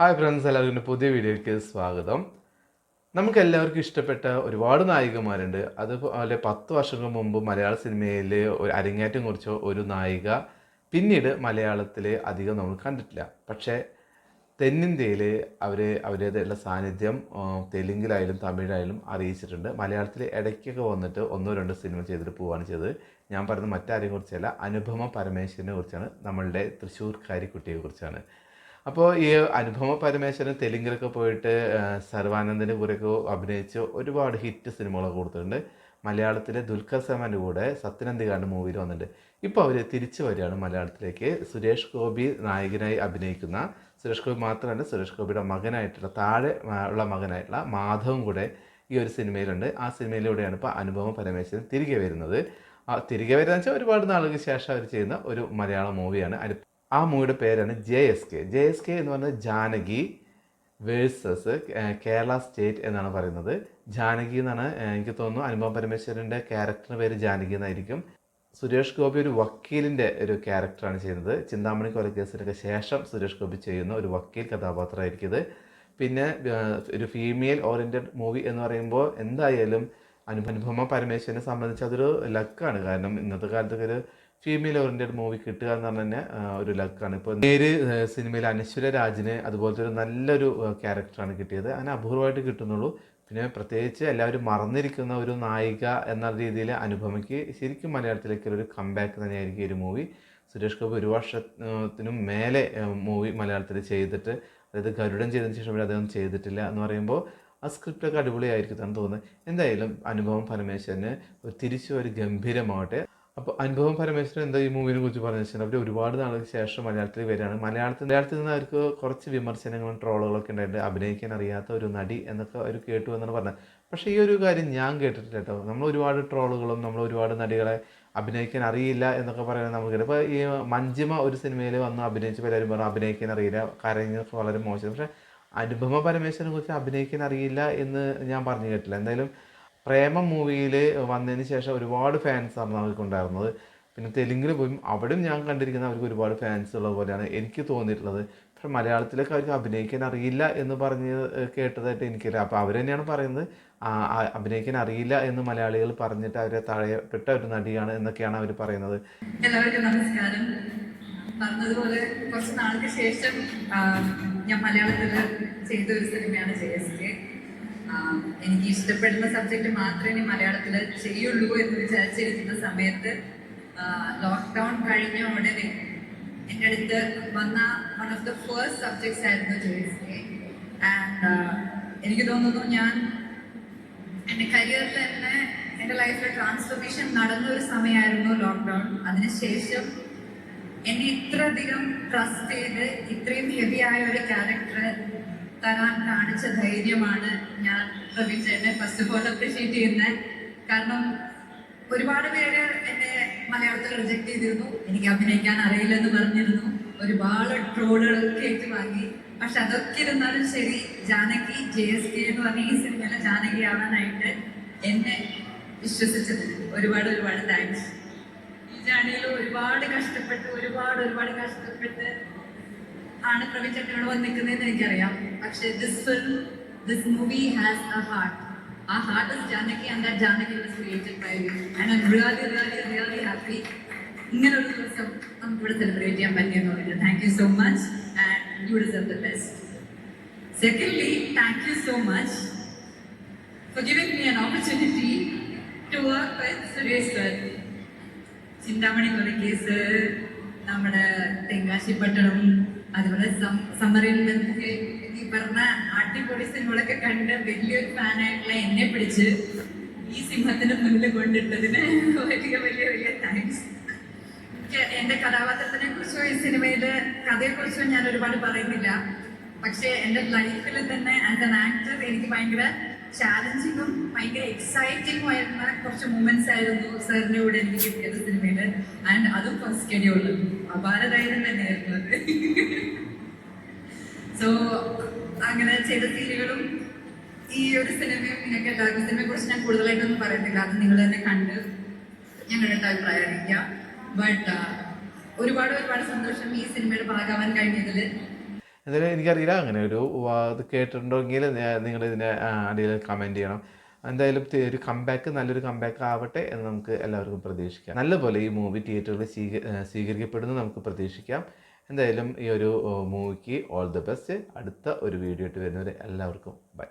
Hi friends എല്ലാവർക്കും പുതിയ വീഡിയോയ്ക്ക് സ്വാഗതം. നമുക്ക് എല്ലാവർക്കും ഇഷ്ടപ്പെട്ട ഒരുപാട് നായികമാരുണ്ട്. അതുപോലെ പത്ത് വർഷങ്ങൾക്ക് മുമ്പ് മലയാള സിനിമയിൽ ഒരു അരങ്ങേറ്റം കുറിച്ച ഒരു നായിക പിന്നീട് മലയാളത്തിൽ അധികം നമ്മൾ കണ്ടിട്ടില്ല. പക്ഷേ തെന്നിന്ത്യയിൽ അവർ അവരുടേതായിട്ടുള്ള സാന്നിധ്യം തെലുങ്കിലായാലും തമിഴായാലും അറിയിച്ചിട്ടുണ്ട്. മലയാളത്തിൽ ഇടയ്ക്കൊക്കെ വന്നിട്ട് ഒന്നോ രണ്ടോ സിനിമ ചെയ്തിട്ട് പോവുകയാണ് ചെയ്തത്. ഞാൻ പറയുന്നത് മറ്റാരെയും കുറിച്ചല്ല അനുപമ പരമേശ്വരനെ കുറിച്ചാണ്. നമ്മളുടെ തൃശ്ശൂർക്കാരി കുട്ടിയെ കുറിച്ചാണ്. അപ്പോൾ ഈ അനുഭവ പരമേശ്വരൻ തെലുങ്കിലൊക്കെ പോയിട്ട് സർവാനന്ദന്റെ കൂടെയൊക്കെ അഭിനയിച്ച് ഒരുപാട് ഹിറ്റ് സിനിമകളൊക്കെ കൊടുത്തിട്ടുണ്ട്. മലയാളത്തിലെ ദുൽഖർ സൽമാന്റെ കൂടെ സത്യനന്ദികാണ്ട് മൂവിയിൽ വന്നിട്ടുണ്ട്. ഇപ്പോൾ അവർ തിരിച്ചു വരികയാണ് മലയാളത്തിലേക്ക്. സുരേഷ് ഗോപി നായകനായി അഭിനയിക്കുന്ന സുരേഷ് ഗോപി മാത്രമല്ല സുരേഷ് ഗോപിയുടെ മകനായിട്ടുള്ള താഴെ ഉള്ള മകനായിട്ടുള്ള മാധവും കൂടെ ഈ ഒരു സിനിമയിലുണ്ട്. ആ സിനിമയിലൂടെയാണ് ഇപ്പോൾ അനുപമ പരമേശ്വരൻ തിരികെ വരുന്നത്. തിരികെ വരുന്നത് വെച്ചാൽ ഒരുപാട് നാളുകൾക്ക് ശേഷം അവർ ചെയ്യുന്ന ഒരു മലയാള മൂവിയാണ്. അനു ആ മൂവിയുടെ പേരാണ് J S K. J S K എന്ന് പറഞ്ഞാൽ ജാനകി വേഴ്സസ് കേരള സ്റ്റേറ്റ് എന്നാണ് പറയുന്നത്. ജാനകി എന്നാണ് എനിക്ക് തോന്നുന്നു അനുപമ പരമേശ്വരന്റെ ക്യാരക്ടറിന് പേര് ജാനകി എന്നായിരിക്കും. സുരേഷ് ഗോപി ഒരു വക്കീലിന്റെ ഒരു ക്യാരക്ടറാണ് ചെയ്യുന്നത്. ചിന്താമണി കൊലക്കേസിനൊക്കെ ശേഷം സുരേഷ് ഗോപി ചെയ്യുന്ന ഒരു വക്കീൽ കഥാപാത്രമായിരിക്കും ഇത്. പിന്നെ ഒരു ഫീമെയിൽ ഓറിയന്റഡ് മൂവി എന്ന് പറയുമ്പോൾ എന്തായാലും അനു അനുപമ പരമേശ്വരനെ സംബന്ധിച്ച് അതൊരു ലക്കാണ്. കാരണം ഇന്നത്തെ കാലത്തൊക്കെ ഒരു ഫീമെയിൽ ഓറിയന്റഡ് മൂവി കിട്ടുക എന്ന് പറഞ്ഞു തന്നെ ഒരു ലക്കാണ്. ഇപ്പോൾ നേര് സിനിമയിൽ അനശ്വര രാജിന് അതുപോലത്തെ ഒരു നല്ലൊരു ക്യാരക്ടറാണ് കിട്ടിയത്. അങ്ങനെ അപൂർവമായിട്ട് കിട്ടുന്നുള്ളൂ. പിന്നെ പ്രത്യേകിച്ച് എല്ലാവരും മറന്നിരിക്കുന്ന ഒരു നായിക എന്ന രീതിയിൽ അനുപമയ്ക്ക് ശരിക്കും മലയാളത്തിലേക്ക് ഒരു കംബാക്ക് തന്നെയായിരിക്കും ഒരു മൂവി. സുരേഷ് ഗോപി ഒരു വർഷത്തിനും മേലെ മൂവി മലയാളത്തിൽ ചെയ്തിട്ട് അതായത് ഗരുഡൻ ചെയ്തതിന് ശേഷം പിന്നെ അദ്ദേഹം ചെയ്തിട്ടില്ല എന്ന് പറയുമ്പോൾ ആ സ്ക്രിപ്റ്റൊക്കെ അടിപൊളിയായിരിക്കും തന്നെ തോന്നുന്നത് എന്തായാലും അനുഭവം പരമേശ്വരന് ഒരു തിരിച്ചു ഒരു ഗംഭീരമാവട്ടെ. അപ്പോൾ അനുഭവം പരമേശ്വരൻ എന്താ ഈ മൂവിനെ കുറിച്ച് പറഞ്ഞു വെച്ചാൽ അവർ ഒരുപാട് നാളുകൾക്ക് ശേഷം മലയാളത്തിൽ വരികയാണ്. മലയാളത്തിൽ മലയാളത്തിൽ നിന്ന് അവർക്ക് കുറച്ച് വിമർശനങ്ങളും ട്രോളുകളൊക്കെ ഉണ്ടായിട്ടുണ്ട് അഭിനയിക്കാൻ അറിയാത്ത ഒരു നടി എന്നൊക്കെ അവർ കേട്ടു എന്നാണ് പറഞ്ഞത്. പക്ഷേ ഈ ഒരു കാര്യം ഞാൻ കേട്ടിട്ടില്ല കേട്ടോ. നമ്മൾ ഒരുപാട് ട്രോളുകളും നമ്മൾ ഒരുപാട് നടികളെ അഭിനയിക്കാൻ അറിയില്ല എന്നൊക്കെ പറയുന്നത് നമുക്ക്. ഇപ്പോൾ ഈ മഞ്ജിമ ഒരു സിനിമയിൽ വന്ന് അഭിനയിച്ച് പലരും പറഞ്ഞു അഭിനയിക്കാൻ അറിയില്ല. കരഞ്ഞ് വളരെ മോശം. പക്ഷേ അനുപമ പരമേശ്വരനെ കുറിച്ച് അഭിനയിക്കാൻ അറിയില്ല എന്ന് ഞാൻ പറഞ്ഞു കേട്ടില്ല. എന്തായാലും പ്രേമം മൂവിയിൽ വന്നതിന് ശേഷം ഒരുപാട് ഫാൻസ് ആണ് അവർക്കുണ്ടായിരുന്നത് പിന്നെ തെലുങ്കിൽ പോയി അവിടെയും ഞാൻ കണ്ടിരിക്കുന്ന അവർക്ക് ഒരുപാട് ഫാൻസ് ഉള്ള പോലെയാണ് എനിക്ക് തോന്നിയിട്ടുള്ളത്. പക്ഷേ മലയാളത്തിലൊക്കെ അവർക്ക് അഭിനയിക്കാൻ അറിയില്ല എന്ന് പറഞ്ഞ് കേട്ടതായിട്ട് എനിക്കറിയാം. അപ്പോൾ അവർ തന്നെയാണ് പറയുന്നത് അഭിനയിക്കാൻ അറിയില്ല എന്ന് മലയാളികൾ പറഞ്ഞിട്ട് അവരെ തഴയപ്പെട്ട ഒരു നടിയാണ് എന്നൊക്കെയാണ് അവർ പറയുന്നത്. എല്ലാവർക്കും നമസ്കാരം. പറഞ്ഞതുപോലെ കുറച്ച് നാൾക്ക് ശേഷം ഞാൻ മലയാളത്തിൽ ചെയ്ത ഒരു സിനിമയാണ് ജെ എസ് കെ എനിക്ക് ഇഷ്ടപ്പെടുന്ന സബ്ജക്റ്റ് മാത്രമേ ഇനി മലയാളത്തിൽ ചെയ്യുള്ളൂ എന്ന് വിചാരിച്ചിരിക്കുന്ന സമയത്ത് ലോക്ക്ഡൗൺ കഴിഞ്ഞ ഉടനെ എന്റെ അടുത്ത് വന്ന one of the first subjects ആയിരുന്നു ജോയിസ് ആൻഡ് എനിക്ക് തോന്നുന്നു ഞാൻ എന്റെ കരിയറിൽ തന്നെ എന്റെ ലൈഫിൽ ട്രാൻസ്ഫോർമേഷൻ നടന്ന ഒരു സമയമായിരുന്നു ലോക്ക്ഡൗൺ അതിനുശേഷം എന്നെ ഇത്രയധികം ട്രസ്റ്റ് ചെയ്ത് ഇത്രയും ഹെവി ആയ ഒരു ക്യാരക്ടർ തരാൻ കാണിച്ച ധൈര്യമാണ് ഞാൻ പ്രവീൺ ചേട്ടനെ ഫസ്റ്റ് ഓഫ് ഓൾ അപ്രീഷിയേറ്റ് ചെയ്യുന്നത് കാരണം ഒരുപാട് പേര് എന്നെ മലയാളത്തിൽ റിജക്റ്റ് ചെയ്തിരുന്നു. എനിക്ക് അഭിനയിക്കാൻ അറിയില്ലെന്ന് പറഞ്ഞിരുന്നു. ഒരുപാട് ട്രോളുകളൊക്കെ ഏറ്റുവാങ്ങി പക്ഷെ അതൊക്കെ ഇരുന്നാലും ശരി ജാനകി ജെ എസ് കെ എന്ന് പറഞ്ഞ ഈ സിനിമയിലെ ജാനകി ആവാനായിട്ട് എന്നെ വിശ്വസിച്ചതിന് ഒരുപാട് ഒരുപാട് താങ്ക്സ് ഈ ജേണിയിൽ ഒരുപാട് കഷ്ടപ്പെട്ട് ഒരുപാട് ഒരുപാട് കഷ്ടപ്പെട്ട് ആണ് പ്രവീൺ ചേട്ടനോട് വന്ന് നിൽക്കുന്നതെന്ന് എനിക്കറിയാം. പക്ഷെ this film this movie has a heart a heart is Janaki and that Janaki was created by you and I really really really happy ഇങ്ങനെ ഒരു ദിവസം നമുക്ക് ഇവിടെ സെലിബ്രേറ്റ് ചെയ്യാൻ പറ്റിയെന്ന് പറയുന്നത് thank you so much and you deserve the best secondly thank you so much for giving me an opportunity to work with Suresh sir Chintamani Kolacase നമ്മുടെ തെങ്കാശിപ്പട്ടണം അതുപോലെ ബന്ധുക്കെ ഈ പറഞ്ഞ അടിപൊളി സിനിമകളൊക്കെ കണ്ട് വലിയൊരു ഫാനായിട്ടുള്ള എന്നെ പിടിച്ച് ഈ സിംഹത്തിന് മുന്നിൽ കൊണ്ടിട്ടതിന് വലിയ വലിയ വലിയ താങ്ക്സ് എനിക്ക് എന്റെ കഥാപാത്രത്തിനെ കുറിച്ചോ ഈ സിനിമയിലെ കഥയെക്കുറിച്ചോ ഞാൻ ഒരുപാട് പറയുന്നില്ല. പക്ഷേ എന്റെ ലൈഫിൽ തന്നെ ആസ് എൻ ആക്ടർ എനിക്ക് ഭയങ്കര ചാലഞ്ചിങ്ങും ഭയങ്കര എക്സൈറ്റിംഗും ആയിരുന്ന കുറച്ച് മൂമെന്റ്സ് ആയിരുന്നു സാറിന്റെ കൂടെ എനിക്ക് കിട്ടിയത് സിനിമയിൽ ആൻഡ് അതും ഫസ്റ്റ് ഷെഡ്യൂളിൽ അപാരതായിരുന്നു തന്നെയായിരുന്നു അത് സോ അങ്ങനെ ചെയ്ത സീനുകളും ഈ ഒരു സിനിമയും നിങ്ങൾക്ക് എല്ലാവർക്കും സിനിമയെ കുറിച്ച് ഞാൻ കൂടുതലായിട്ടൊന്നും പറയുന്നില്ല. അത് നിങ്ങൾ തന്നെ കണ്ട് ഞങ്ങളുടെ അഭിപ്രായം അറിയിക്കാം. ബട്ട് ഒരുപാട് ഒരുപാട് സന്തോഷം ഈ സിനിമയുടെ ഭാഗമാവാൻ കഴിഞ്ഞതിൽ എന്തായാലും എനിക്കറിയില്ല. അങ്ങനെ ഒരു അത് കേട്ടിട്ടുണ്ടെങ്കിൽ നിങ്ങൾ ഇതിന്റെ അടിയിൽ കമന്റ് ചെയ്യണം. എന്തായാലും ഒരു കംബാക്ക് നല്ലൊരു കംബാക്ക് ആവട്ടെ എന്ന് നമുക്ക് എല്ലാവർക്കും പ്രതീക്ഷിക്കാം. നല്ലപോലെ ഈ മൂവി തിയേറ്ററുകൾ സ്വീക സ്വീകരിക്കപ്പെടുന്നു നമുക്ക് പ്രതീക്ഷിക്കാം. എന്തായാലും ഈ ഒരു മൂവിക്ക് ഓൾ ദി ബെസ്റ്റ് അടുത്ത ഒരു വീഡിയോ ഇട്ട് വരുന്നവരെ എല്ലാവർക്കും ബൈ